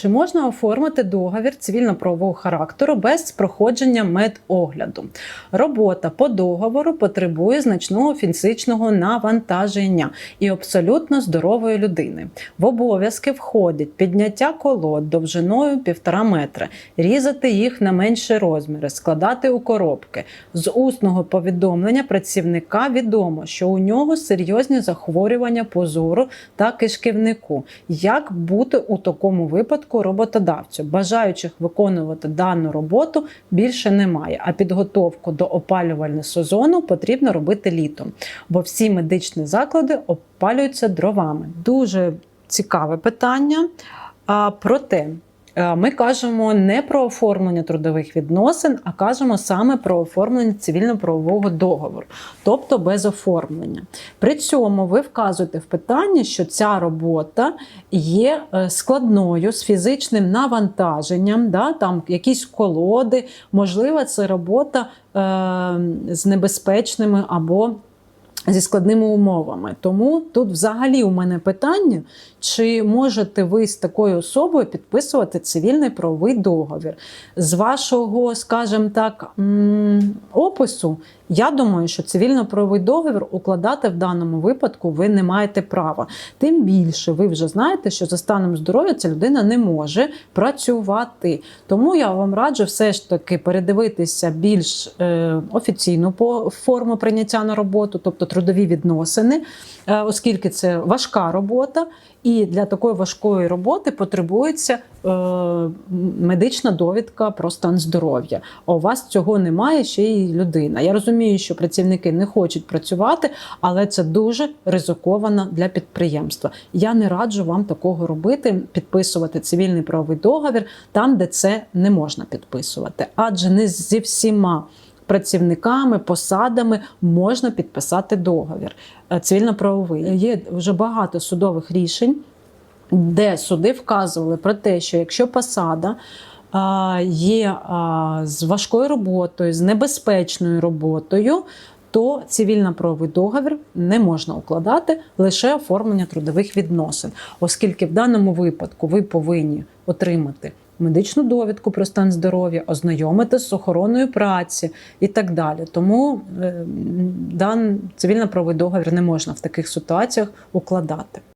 Чи можна оформити договір цивільно-правового характеру без проходження медогляду? Робота по договору потребує значного фізичного навантаження і абсолютно здорової людини. В обов'язки входить підняття колод довжиною 1,5 метра, різати їх на менші розміри, складати у коробки. З усного повідомлення працівника відомо, що у нього серйозні захворювання позору та кишківнику. Як бути у такому випадку роботодавцю? Бажаючих виконувати дану роботу більше немає, а підготовку до опалювального сезону потрібно робити літом, бо всі медичні заклади опалюються дровами. Дуже цікаве питання. А, проте ми кажемо не про оформлення трудових відносин, а кажемо саме про оформлення цивільно-правового договору, тобто без оформлення. При цьому ви вказуєте в питанні, що ця робота є е, складною з фізичним навантаженням, да, там якісь колоди, можливо, це робота е, з небезпечними або зі складними умовами. Тому тут взагалі у мене питання, чи можете ви з такою особою підписувати цивільний правовий договір. З вашого, скажімо так, опису, я думаю, що цивільно-правовий договір укладати в даному випадку ви не маєте права. Тим більше ви вже знаєте, що за станом здоров'я ця людина не може працювати. Тому я вам раджу все ж таки передивитися більш е, офіційну форму прийняття на роботу, тобто трудові відносини, е, оскільки це важка робота, і для такої важкої роботи потребується е, медична довідка про стан здоров'я. А у вас цього немає ще й людина. Я розумію, що працівники не хочуть працювати, але це дуже ризиковано для підприємства. Я не раджу вам такого робити, підписувати цивільний правовий договір там, де це не можна підписувати, адже не зі всіма. Працівниками, посадами можна підписати договір е, цивільно-правовий. Є вже багато судових рішень, де суди вказували про те, що якщо посада є з важкою роботою, з небезпечною роботою, то цивільно-правовий договір не можна укладати лише оформлення трудових відносин, оскільки в даному випадку ви повинні отримати медичну довідку про стан здоров'я, ознайомити з охороною праці і так далі. Тому е, дан цивільно-правовий договір не можна в таких ситуаціях укладати.